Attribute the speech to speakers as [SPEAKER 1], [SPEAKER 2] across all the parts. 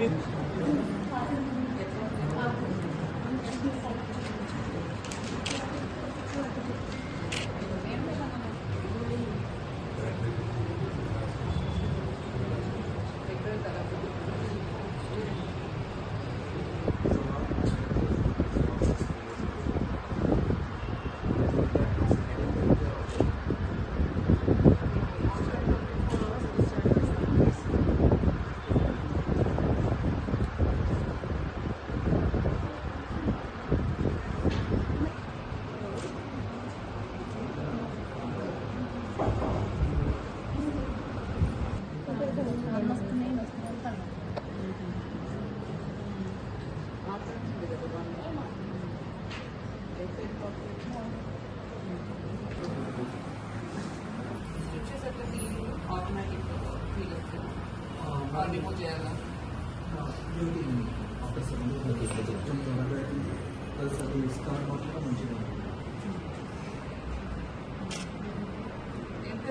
[SPEAKER 1] with remove చేయాలా
[SPEAKER 2] plus అది మాత్రం మంచిగా
[SPEAKER 1] అంటే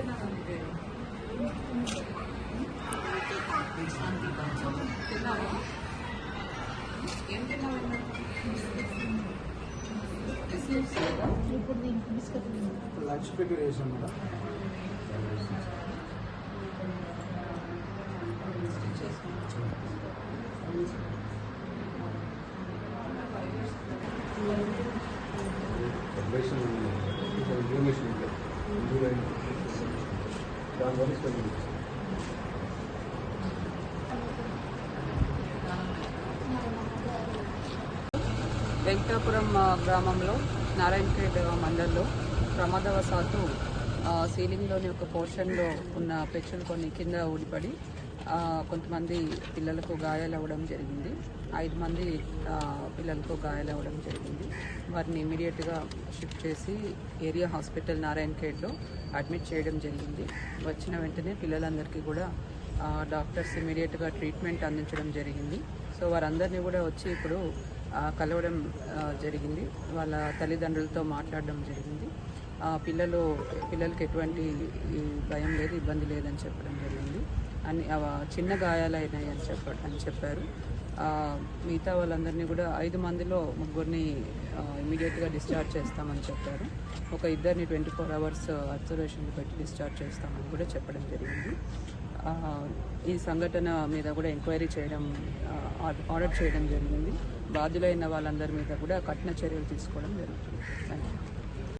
[SPEAKER 1] ఏం
[SPEAKER 3] ఇప్పుడు బిస్కెట్
[SPEAKER 2] లంచ్ ప్రిపేర్ చేసాం మేడం
[SPEAKER 4] ఇన్ఫర్మేషన్ ఉంటుంది దానివల్ల స్పెండ్
[SPEAKER 1] వెంకటాపురం గ్రామంలో నారాయణఖేడ్ మండల్లో ప్రమాదవశాత్తు సీలింగ్లోని ఒక పోర్షన్లో ఉన్న పెచ్చులు కొన్ని కింద ఊడిపడి కొంతమంది పిల్లలకు గాయాలు అవ్వడం జరిగింది. ఐదు మంది పిల్లలకు గాయాలు అవ్వడం జరిగింది. వారిని ఇమీడియట్గా షిఫ్ట్ చేసి ఏరియా హాస్పిటల్ నారాయణఖేడ్లో అడ్మిట్ చేయడం జరిగింది. వచ్చిన వెంటనే పిల్లలందరికీ కూడా డాక్టర్స్ ఇమీడియట్గా ట్రీట్మెంట్ అందించడం జరిగింది. సో వారందరినీ కూడా వచ్చి ఇప్పుడు కలవడం జరిగింది. వాళ్ళ తల్లిదండ్రులతో మాట్లాడడం జరిగింది. పిల్లలు పిల్లలకి ఎటువంటి భయం లేదు ఇబ్బంది లేదని చెప్పడం జరిగింది. అని చిన్న గాయాలైనాయి అని చెప్ప అని చెప్పారు. మిగతా వాళ్ళందరినీ కూడా ఐదు మందిలో ముగ్గురిని ఇమీడియట్గా డిశ్చార్జ్ చేస్తామని చెప్పారు. ఒక ఇద్దరిని ట్వంటీ ఫోర్ అవర్స్ అబ్జర్వేషన్లు పెట్టి డిశ్చార్జ్ చేస్తామని కూడా చెప్పడం జరిగింది. ఈ సంఘటన మీద కూడా ఎంక్వైరీ చేయడం ఆర్డర్- ఆర్డర్ చేయడం జరిగింది. బాధ్యులైన వాళ్ళందరి మీద కూడా కఠిన చర్యలు తీసుకోవడం జరుగుతుంది. Thank you